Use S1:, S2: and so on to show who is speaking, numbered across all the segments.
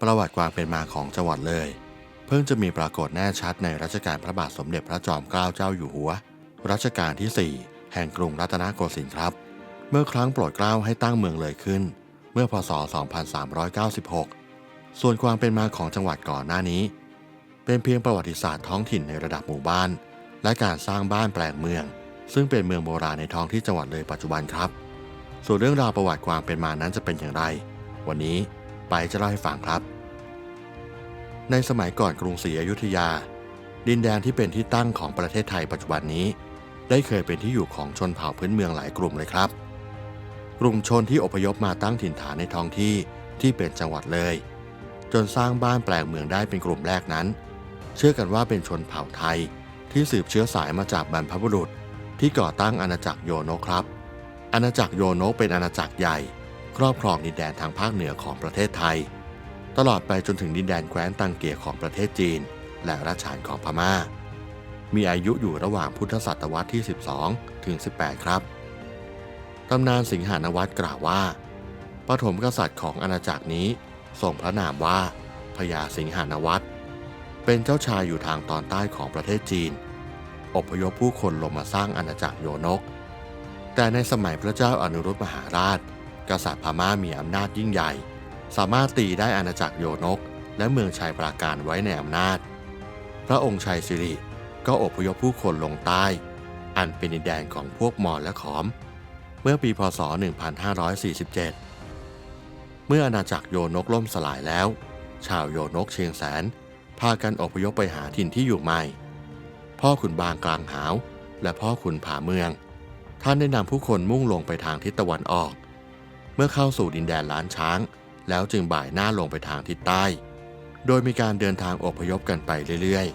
S1: ประวัติความเป็นมาของจังหวัดเลย เพิ่งจะมีปรากฏแน่ชัดในรัชกาลพระบาทสมเด็จพระจอมเกล้าเจ้าอยู่หัว รัชกาลที่ 4 แห่งกรุงรัตนโกสินทร์ครับ เมื่อครั้งโปรดเกล้าให้ตั้งเมืองเลยขึ้น เมื่อพศ 2396 ส่วนความเป็นมาของจังหวัดก่อนหน้านี้ เป็นเพียงประวัติศาสตร์ท้องถิ่นในระดับหมู่บ้าน และการสร้างบ้านแปลงเมือง ซึ่งเป็นเมืองโบราณในท้องที่จังหวัดเลยปัจจุบันครับ ส่วนเรื่องราวประวัติความเป็นมานั้นจะเป็นอย่างไร วันนี้ ไปจะเล่าให้ฟังครับ ในสมัยก่อนกรุงศรีอยุธยา ดินแดนที่เป็นที่ตั้งของประเทศไทยปัจจุบันนี้ ได้เคยเป็นที่อยู่ของชนเผ่าพื้นเมืองหลายกลุ่มเลยครับ กลุ่มชนที่อพยพมาตั้งถิ่นฐานในท้องที่ที่เป็นจังหวัดเลย จนสร้างบ้านแปลงเมืองได้เป็นกลุ่มแรกนั้น เชื่อกันว่าเป็นชนเผ่าไทยที่สืบเชื้อสายมาจากบรรพบุรุษที่ก่อตั้งอาณาจักรโยนกครับ อาณาจักรโยนกเป็นอาณาจักรใหญ่ ครอบครองดินแดนทางภาคเหนือของประเทศไทย ตลอดไปจนถึงดินแดนแคว้นตังเกียของประเทศจีน และราชานของพม่า มีอายุอยู่ระหว่างพุทธศตวรรษที่ 12 ถึง 18 ครับ ตำนานสิงหานวัตรกล่าวว่าปฐมกษัตริย์ของอาณาจักรนี้ทรงพระนามว่าพญาสิงหานวัตรเป็นเจ้าชายอยู่ทางตอนใต้ของประเทศจีน อพยพผู้คนลงมาสร้างอาณาจักรโยนก แต่ในสมัยพระเจ้าอนุรุตมหาราช กษัตริย์พม่ามีอำนาจยิ่งใหญ่ สามารถตีได้อาณาจักรโยนก และเมืองชัยปราการไว้ในอำนาจ พระองค์ชัยสิริก็อพยพผู้คนลงใต้ อันเป็นดินแดนของพวกมอญและขอม เมื่อปีพศ 1547 เมื่ออาณาจักรโยนกล่มสลายแล้ว ชาวโยนกเชียงแสน พากันอพยพไปหาถิ่นที่อยู่ใหม่ พ่อขุนบางกลางหาว และพ่อขุนผาเมือง ท่านได้นำผู้คนมุ่งลงไปทางทิศตะวันออก เมื่อเข้าสู่ดินแดนล้านช้าง แล้วจึงบ่ายหน้าลงไปทางทิศใต้ โดยมีการเดินทางอพยพกันไปเรื่อย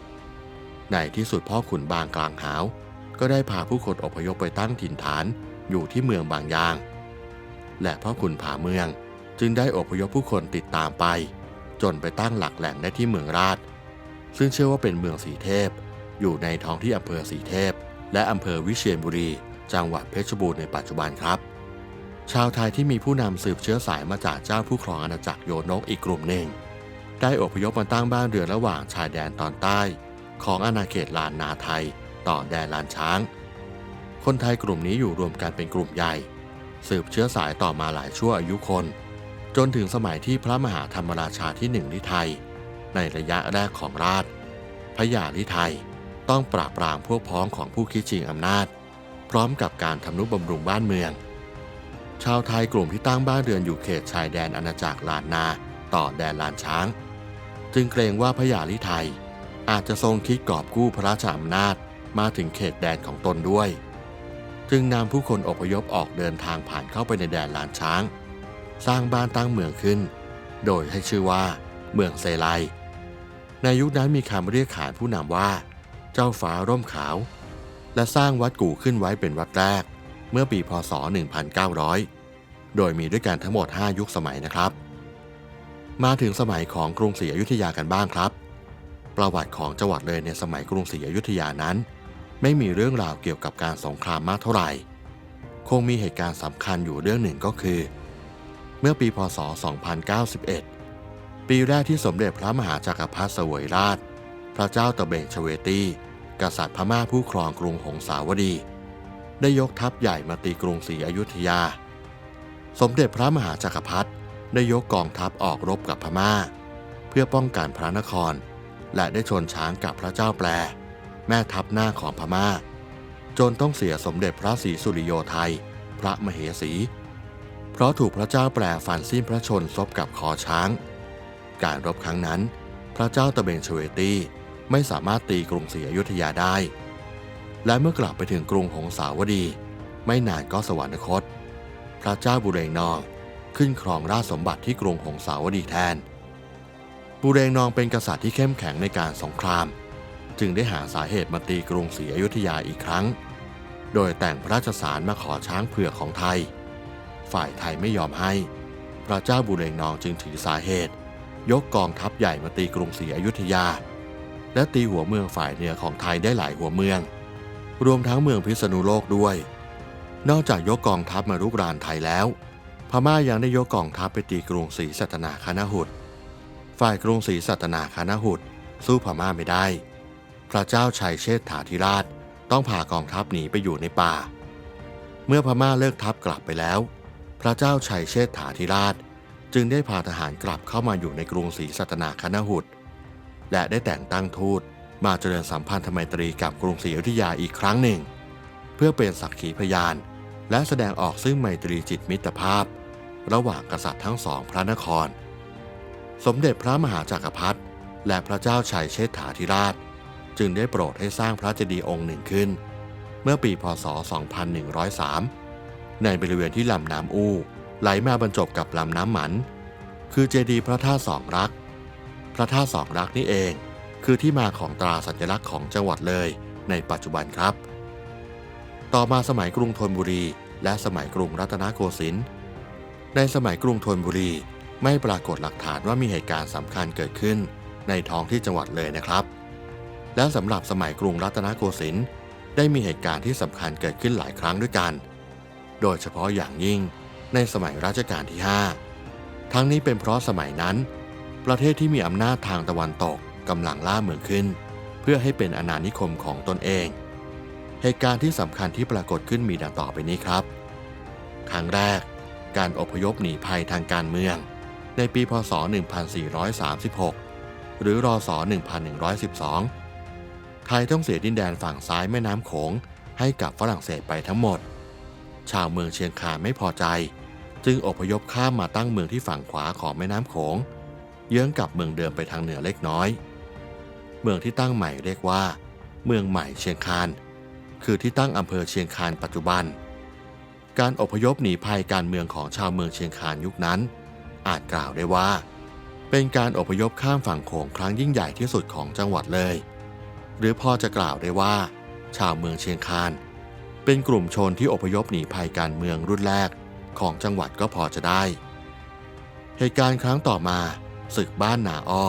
S1: ๆ ในที่สุดพ่อขุนบางกลางหาว ก็ได้พาผู้คนอพยพไปตั้งถิ่นฐานอยู่ที่เมืองบางยาง และพ่อขุนผาเมืองจึงได้อพยพผู้คนติดตามไป จนไปตั้งหลักแหล่งได้ที่เมืองราช ซึ่งเชื่อว่าเป็นเมืองสีเทพ อยู่ในท้องที่อำเภอสีเทพ และอำเภอวิเชียรบุรี จังหวัดเพชรบูรณ์ในปัจจุบันครับ ชาวไทยที่มีผู้นำสืบเชื้อสายมาจากเจ้าผู้ครองอาณาจักรโยนกอีกกลุ่มหนึ่ง ได้อพยพมาตั้งบ้านเรือนระหว่างชายแดนตอนใต้ ของอาณาเขตลานนาไทย ต่อแดนลานช้าง คนไทยกลุ่มนี้อยู่รวมกันเป็นกลุ่มใหญ่ สืบเชื้อสายต่อมาหลายชั่วอายุคน จนถึงสมัยที่พระมหาธรรมราชาที่หนึ่งลิไทย ในระยะแรกของราชพระยาลิไทยต้องปราบปรามพวกพ้องของผู้คิดชิงอำนาจ พร้อมกับการทำนุบำรุงบ้านเมือง ชาวไทยกลุ่มที่ตั้งบ้านเรือนอยู่เขตชายแดนอาณาจักรลานนา ต่อแดนลานช้าง จึงเกรงว่าพระยาลิไทย อาจจะทรงคิดกอบกู้พระราชอำนาจมาถึงเขตแดนของตนด้วย จึงนำผู้คนอพยพออกเดินทางผ่านเข้าไปในแดนลานช้าง สร้างบ้านตั้งเมืองขึ้น โดยให้ชื่อว่า เมืองเซไล ในยุคนั้นมีคำเรียกขานผู้นำว่า เจ้าฟ้าร่มขาว และสร้างวัดกู่ขึ้นไว้เป็นวัดแรก เมื่อปีพศ 1900 โดยมีด้วยกันทั้งหมด 5 ยุคสมัยนะครับ มาถึงสมัยของกรุงศรีอยุธยากันบ้างครับ ประวัติของจังหวัดเลยในสมัยกรุงศรีอยุธยานั้น ไม่มีเรื่องราวเกี่ยวกับการสงครามมากเท่าไหร่ คงมีเหตุการณ์สำคัญอยู่เรื่องหนึ่งก็คือ เมื่อปีพศ 2091 ปีแรกที่สมเด็จพระมหาจักรพรรดิเสวยราช พระเจ้าตะเบงชเวตีกษัตริย์พม่าผู้ครองกรุงหงสาวดี ได้ยกทัพใหญ่มาตีกรุงศรีอยุธยา สมเด็จพระมหาจักรพรรดิได้ยกกองทัพออกรบกับพม่า เพื่อป้องกันพระนคร และได้ชนช้างกับพระเจ้าแปลแม่ทัพหน้าของพม่า จนต้องเสียสมเด็จพระศรีสุริโยไทย พระมเหสี เพราะถูกพระเจ้าแปลฟันสิ้นพระชนซบกับคอช้าง การรบครั้งนั้น พระเจ้าตะเบงชเวตีไม่สามารถตีกรุงศรีอยุธยาได้ และเมื่อกลับไปถึงกรุงหงสาวดี ไม่นานก็สวรรคต พระเจ้าบุเรงนองขึ้นครองราชสมบัติที่กรุงหงสาวดีแทน บุเรงนองเป็นกษัตริย์ที่เข้มแข็งในการสงคราม จึงได้หาสาเหตุมาตีกรุงศรีอยุธยาอีกครั้ง โดยแต่งพระราชสารมาขอช้างเผือกของไทย ฝ่ายไทยไม่ยอมให้ พระเจ้าบุเรงนองจึงถือสาเหตุ ยกกองทัพใหญ่มาตีกรุงศรีอยุธยา และตีหัวเมืองฝ่ายเหนือของไทยได้หลายหัวเมือง รวมทั้งเมืองพิษณุโลกด้วย นอกจากยกกองทัพมารุกรานไทยแล้ว พม่ายังได้ยกกองทัพไปตีกรุงศรีสัตนาคณหุตฝ่ายกรุงศรีสัตนาคานาหุดสู้พม่าไม่ได้ พระเจ้าชัยเชษฐาธิราชต้องพากองทัพหนีไปอยู่ในป่า เมื่อพม่าเลิกทัพกลับไปแล้ว พระเจ้าชัยเชษฐาธิราช จึงได้พาทหารกลับเข้ามาอยู่ในกรุงศรีสัตนาคานาหุดและได้แต่งตั้งทูต มาเจริญสัมพันธไมตรีกับกรุงศรีอยุธยาอีกครั้งหนึ่ง เพื่อเป็นสักขีพยาน และแสดงออกซึ่งไมตรีจิตมิตรภาพ ระหว่างกษัตริย์ทั้งสองพระนคร สมเด็จพระมหาจากักรพรรดิและพระเจ้าชัยเชษฐาธิราช จึงได้โปรดให้สร้างพระเจดีย์องค์หนึ่งขึ้น เมื่อปีพศ 2103 ในบริเวณที่ลำน้ำอู้ไหลมาบรรจบกับลำน้ำหมัน คือเจดีย์พระธาตุสองรัก พระธาตุสองรักนี่เอง คือที่มาของตราสัญลักษณ์ของจังหวัดเลยในปัจจุบันครับ ต่อมาสมัยกรุงธนบุรี และสมัยกรุงรัตนโกสินทร์ในสมัยกรุงธนบุรี ไม่ปรากฏหลักฐานว่ามีเหตุการณ์สำคัญเกิดขึ้น ในท้องที่จังหวัดเลยนะครับ และสำหรับสมัยกรุงรัตนโกสินทร์ได้มีเหตุการณ์ที่สำคัญเกิดขึ้นหลายครั้งด้วยกัน โดยเฉพาะอย่างยิ่งในสมัยรัชกาลที่ 5 ทั้งนี้เป็นเพราะสมัยนั้น ประเทศที่มีอำนาจทางตะวันตก กำลังล่าเมืองขึ้น เพื่อให้เป็นอาณานิคมของตนเอง เหตุการณ์ที่สำคัญที่ปรากฏขึ้นมีดังต่อไปนี้ครับ ครั้งแรก การอพยพหนีภัยทางการเมือง ในปีพศ 1436 หรือรศ 1112 ไทยต้องเสียดินแดนฝั่งซ้ายแม่น้ำโขงให้กับฝรั่งเศสไปทั้งหมด ชาวเมืองเชียงคานไม่พอใจ จึงอพยพข้ามมาตั้งเมืองที่ฝั่งขวาของแม่น้ำโขงเยื้องกับเมืองเดิมไปทางเหนือเล็กน้อย เมืองที่ตั้งใหม่เรียกว่า เมืองใหม่เชียงคาน คือที่ตั้งอำเภอเชียงคานปัจจุบัน การอพยพหนีภัยการเมืองของชาวเมืองเชียงคานยุคนั้น อาจกล่าวได้ว่า เป็นการอพยพข้ามฝั่งโขงครั้งยิ่งใหญ่ที่สุดของจังหวัดเลย หรือพอจะกล่าวได้ว่า ชาวเมืองเชียงคานเป็นกลุ่มชนที่อพยพหนีภัยการเมืองรุ่นแรกของจังหวัดก็พอจะได้ เหตุการณ์ครั้งต่อมาศึกบ้านนาอ้อ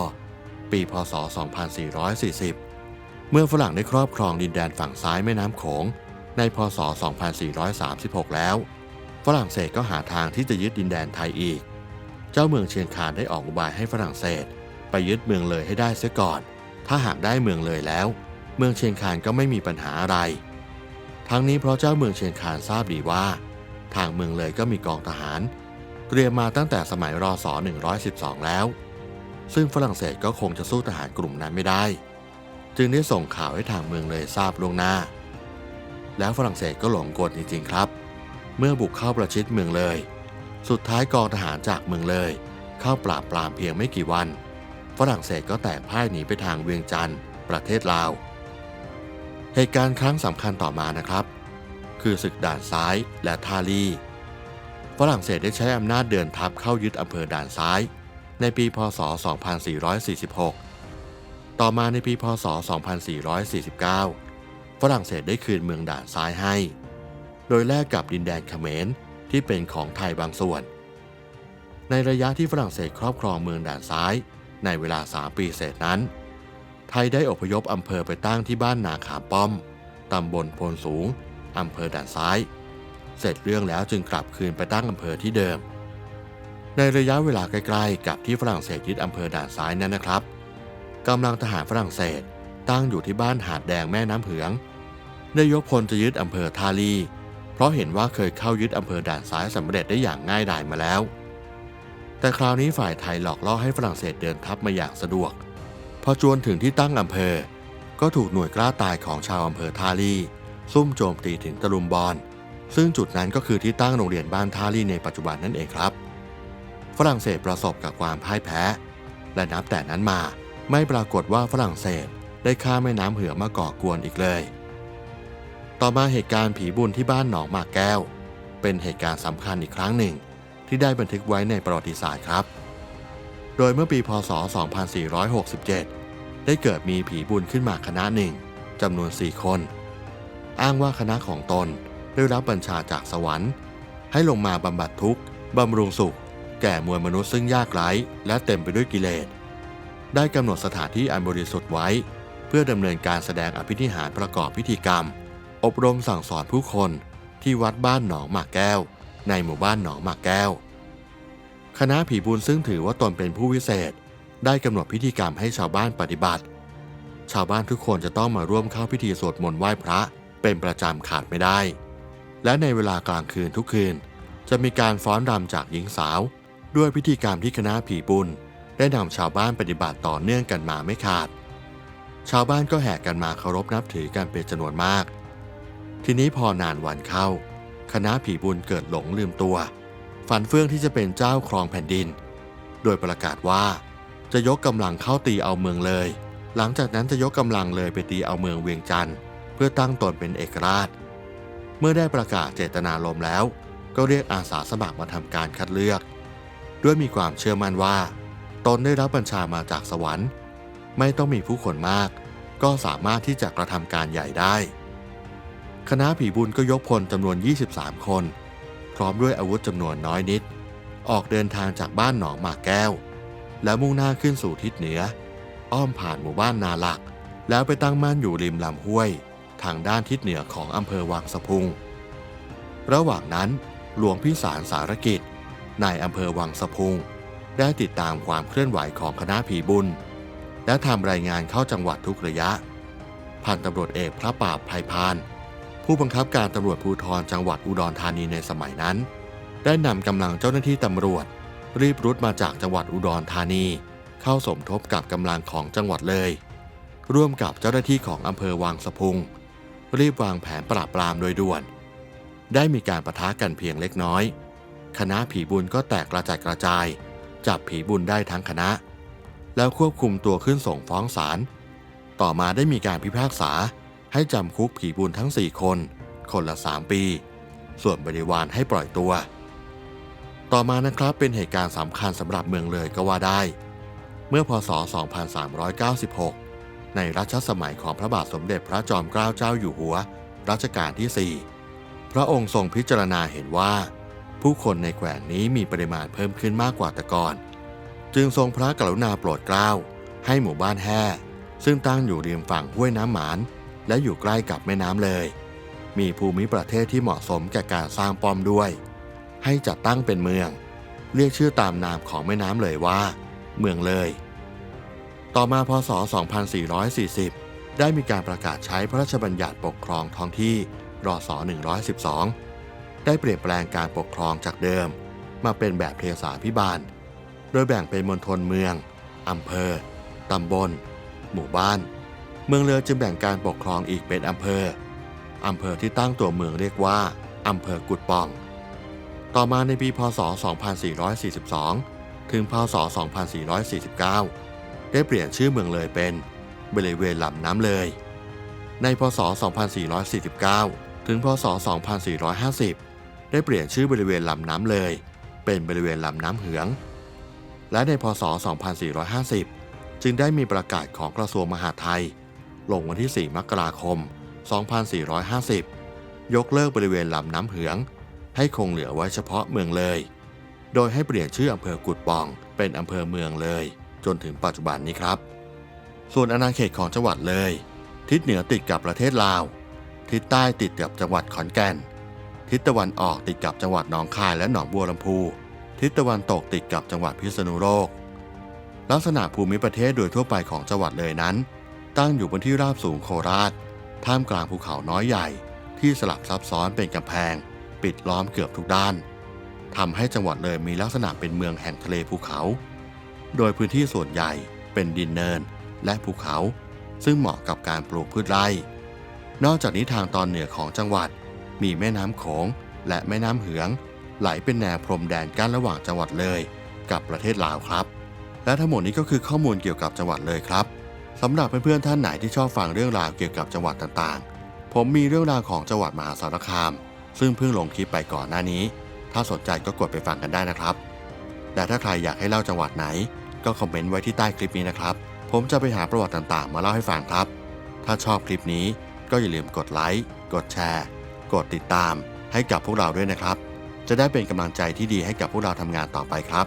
S1: ปีพศ 2440 เมื่อฝรั่งได้ครอบครองดินแดนฝั่งซ้ายแม่น้ำโขง ในพศ 2436 แล้ว ฝรั่งเศสก็หาทางที่จะยึดดินแดนไทยอีก เจ้าเมืองเชียงคานได้ออกอุบายให้ฝรั่งเศส ไปยึดเมืองเลยให้ได้เสียก่อน ถ้าหากได้เมืองเลยแล้ว เมืองเชียงคานก็ไม่มีปัญหาอะไร ทั้งนี้เพราะเจ้าเมืองเชียงคานทราบดีว่า ทางเมืองเลยก็มีกองทหารเตรียมมาตั้งแต่สมัยรศ112 แล้ว ซึ่งฝรั่งเศสก็คงจะสู้ทหารกลุ่มนั้นไม่ได้ จึงได้ส่งข่าวให้ทางเมืองเลยทราบล่วงหน้า แล้วฝรั่งเศสก็หลงกลจริงๆครับ เมื่อบุกเข้าประชิดเมืองเลย สุดท้ายกองทหารจากเมืองเลย เข้าปราบปรามเพียงไม่กี่วัน ฝรั่งเศสก็แตกพ่ายหนีไปทางเวียงจันทร์ประเทศลาว เหตุการณ์ครั้งสำคัญต่อมานะครับ คือศึกด่านซ้ายและทาลีฝรั่งเศสได้ใช้อำนาจเดินทัพเข้ายึดอำเภอด่านซ้าย ในปีพศ 2446 ต่อมาในปีพศ 2449 ฝรั่งเศสได้คืนเมืองด่านซ้ายให้ โดยแลกกับดินแดนเขมรที่เป็นของไทยบางส่วน ในระยะที่ฝรั่งเศสครอบครองเมืองด่านซ้าย ในเวลา 3 ปีเศษนั้น ไทยได้อพยพอำเภอไปตั้งที่บ้านนาขามป้อม ตำบลโพนสูง อำเภอด่านซ้าย เสร็จเรื่องแล้วจึงกลับคืนไปตั้งอำเภอที่เดิม ในระยะเวลาใกล้ๆ กับที่ฝรั่งเศสยึดอำเภอด่านซ้ายนั้นนะครับกำลังทหารฝรั่งเศสตั้งอยู่ที่บ้านหาดแดงแม่น้ำเหืองได้ยกพลจะยึดอำเภอทาลี เพราะเห็นว่าเคยเข้ายึดอำเภอด่านซ้ายสำเร็จได้อย่างง่ายดายมาแล้ว แต่คราวนี้ฝ่ายไทยหลอกล่อให้ฝรั่งเศสเดินทัพมาอย่างสะดวก พอจวนถึงที่ตั้งอำเภอ ก็ถูกหน่วยกล้าตายของชาวอำเภอทาลีซุ่มโจมตีถึงตะลุมบอนซึ่งจุดนั้นก็คือที่ตั้งโรงเรียนบ้านทาลีในปัจจุบันนั่นเองครับ ฝรั่งเศสประสบกับความพ่ายแพ้ และนับแต่นั้นมาไม่ปรากฏว่าฝรั่งเศสได้ข้าแม่น้ำเหือมาก่อกวนอีกเลย ต่อมาเหตุการณ์ผีบุญที่บ้านหนองหมากแก้ว เป็นเหตุการณ์สำคัญอีกครั้งหนึ่ง ที่ได้บันทึกไว้ในประวัติศาสตร์ครับ โดยเมื่อปีพศ 2467 ได้เกิดมีผีบุญขึ้นมาคณะหนึ่งจำนวน 4 คน อ้างว่าคณะของตนได้รับบัญชาจากสวรรค์ ให้ลงมาบำบัดทุกข์บำรุงสุข แก่มวลมนุษย์ซึ่งยากไร้และเต็มไปด้วยกิเลส ได้กำหนดสถานที่อันบริสุทธิ์ไว้ เพื่อดำเนินการแสดงอภินิหารประกอบพิธีกรรม อบรมสั่งสอนผู้คนที่วัดบ้านหนองหมากแก้ว ในหมู่บ้านหนองหมากแก้ว คณะผีบุญซึ่งถือว่าตนเป็นผู้วิเศษ ได้กำหนดพิธีกรรมให้ชาวบ้านปฏิบัติ ชาวบ้านทุกคนจะต้องมาร่วมเข้าพิธีสวดมนต์ไหว้พระเป็นประจำขาดไม่ได้ และในเวลากลางคืนทุกคืน จะมีการฟ้อนรำจากหญิงสาว ด้วยพิธีกรรมที่คณะผีบุญ ได้นำชาวบ้านปฏิบัติต่อเนื่องกันมาไม่ขาด ชาวบ้านก็แห่กันมาเคารพนับถือกันเป็นจำนวนมาก ทีนี้พอนานวันเข้า คณะผีบุญเกิดหลงลืมตัว ฝันเฟื่องที่จะเป็นเจ้าครองแผ่นดิน โดยประกาศว่า จะยกกำลังเข้าตีเอาเมืองเลย หลังจากนั้นจะยกกำลังเลยไปตีเอาเมืองเวียงจันทร์เพื่อตั้งตนเป็นเอกราช เมื่อได้ประกาศเจตนารมณ์แล้ว ก็เรียกอาสาสมัครมาทำการคัดเลือก ด้วยมีความเชื่อมั่นว่า ตนได้รับบัญชามาจากสวรรค์ ไม่ต้องมีผู้คนมาก ก็สามารถที่จะกระทำการใหญ่ได้ คณะผีบุญก็ยกพลจำนวน 23 คน พร้อมด้วยอาวุธจำนวนน้อยนิด ออกเดินทางจากบ้านหนองหมากแก้ว แล้วมุ่งหน้าขึ้นสู่ทิศเหนือ อ้อมผ่านหมู่บ้านนาหลัก แล้วไปตั้งมั่นอยู่ริมลำห้วย ทางด้านทิศเหนือของอำเภอวังสะพุง ระหว่างนั้นหลวงพิสารสารกิจ นายอำเภอวังสะพุง ได้ติดตามความเคลื่อนไหวของคณะผีบุญ และทำรายงานเข้าจังหวัดทุกระยะ พันตำรวจเอกพระปราบภัยพาน ผู้บังคับการตำรวจภูธรจังหวัดอุดรธานีในสมัยนั้น ได้นำกำลังเจ้าหน้าที่ตำรวจ รีบรุดมาจากจังหวัดอุดรธานี เข้าสมทบกับกำลังของจังหวัดเลย ร่วมกับเจ้าหน้าที่ของอำเภอวังสะพุง รีบวางแผนปราบปรามโดยด่วน ได้มีการประทะกันเพียงเล็กน้อย คณะผีบุญก็แตกกระจายกระจาย จับผีบุญได้ทั้งคณะ แล้วควบคุมตัวขึ้นส่งฟ้องศาล ต่อมาได้มีการพิพากษาให้จำคุกผีบุญทั้ง 4 คน คนละ 3 ปี ส่วนบริวารให้ปล่อยตัว ต่อมานะครับเป็นเหตุการณ์สำคัญสำหรับเมืองเลยก็ว่าได้ เมื่อพศ 2396 ในรัชสมัยของพระบาทสมเด็จพระจอมเกล้าเจ้าอยู่หัว รัชกาลที่ 4 พระองค์ทรงพิจารณาเห็นว่า ผู้คนในแขวงนี้มีปริมาณเพิ่มขึ้นมากกว่าแต่ก่อน จึงทรงพระกรุณาโปรดเกล้า ให้หมู่บ้านแห่ซึ่งตั้งอยู่ริมฝั่งห้วยน้ำหมาน และอยู่ใกล้กับแม่น้ำเลย มีภูมิประเทศที่เหมาะสมแก่การสร้างป้อมด้วย ให้จัดตั้งเป็นเมือง เรียกชื่อตามนามของแม่น้ำเลยว่า เมืองเลย ต่อมาพศ 2440 ได้มีการประกาศใช้พระราชบัญญัติปกครองท้องที่รศ112 ได้เปลี่ยนแปลงการปกครองจากเดิม มาเป็นแบบเทศาพิบาล โดยแบ่งเป็นมณฑลเมือง อำเภอ ตำบล หมู่บ้าน เมืองเลยจึงแบ่งการปกครองอีกเป็นอำเภอ อำเภอที่ตั้งตัวเมืองเรียกว่า อำเภอกุดป่อง ต่อมาในปีพศ 2442 ถึงพศ 2449 ได้เปลี่ยนชื่อเมืองเลยเป็นบริเวณลำน้ำเลย ในพศ 2449 ถึงพศ 2450 ได้เปลี่ยนชื่อบริเวณลำน้ำเลย เป็นบริเวณลำน้ำเหือง และในพศ 2450 จึงได้มีประกาศของกระทรวงมหาดไทย ลงวันที่ 4 มกราคม 2450 ยกเลิกบริเวณลำน้ำเหือง ให้คงเหลือไว้เฉพาะเมืองเลย โดยให้เปลี่ยนชื่ออำเภอกุดปองเป็นอำเภอเมืองเลย จนถึงปัจจุบันนี้ครับ ส่วนอาณาเขตของจังหวัดเลย ทิศเหนือติดกับประเทศลาว ทิศใต้ติดกับจังหวัดขอนแก่น ทิศตะวันออกติดกับจังหวัดหนองคายและหนองบัวลำพู ทิศตะวันตกติดกับจังหวัดพิษณุโลก ลักษณะภูมิประเทศโดยทั่วไปของจังหวัดเลยนั้น ตั้งอยู่บนที่ราบสูงโคราช ท่ามกลางภูเขาน้อยใหญ่ ที่สลับซับซ้อนเป็นกำแพง ปิดล้อมเกือบทุกด้านทำให้จังหวัดเลยมีลักษณะเป็นเมืองแห่งทะเลภูเขา โดยพื้นที่ส่วนใหญ่เป็นดินเนินและภูเขา ซึ่งเหมาะกับการปลูกพืชไร่ นอกจากนี้ทางตอนเหนือของจังหวัด มีแม่น้ำโขงและแม่น้ำเหือง ไหลเป็นแนวพรมแดนกั้นระหว่างจังหวัดเลย กับประเทศลาวครับ และทั้งหมดนี้ก็คือข้อมูลเกี่ยวกับจังหวัดเลยครับสำหรับเพื่อนๆท่านไหนที่ชอบฟังเรื่องราวเกี่ยวกับจังหวัดต่างๆ ผมมีเรื่องราวของจังหวัดมหาสารคาม ซึ่งเพิ่งลงคลิปไปก่อนหน้านี้ ถ้าสนใจก็กดไปฟังกันได้นะครับและถ้าใครอยากให้เล่าจังหวัดไหน ก็คอมเมนต์ไว้ที่ใต้คลิปนี้นะครับ ผมจะไปหาประวัติต่างๆ มาเล่าให้ฟังครับ ถ้าชอบคลิปนี้ก็อย่าลืมกดไลค์ กดแชร์ กดติดตามให้กับพวกเราด้วยนะครับ จะได้เป็นกำลังใจที่ดีให้กับพวกเราทำงานต่อไปครับ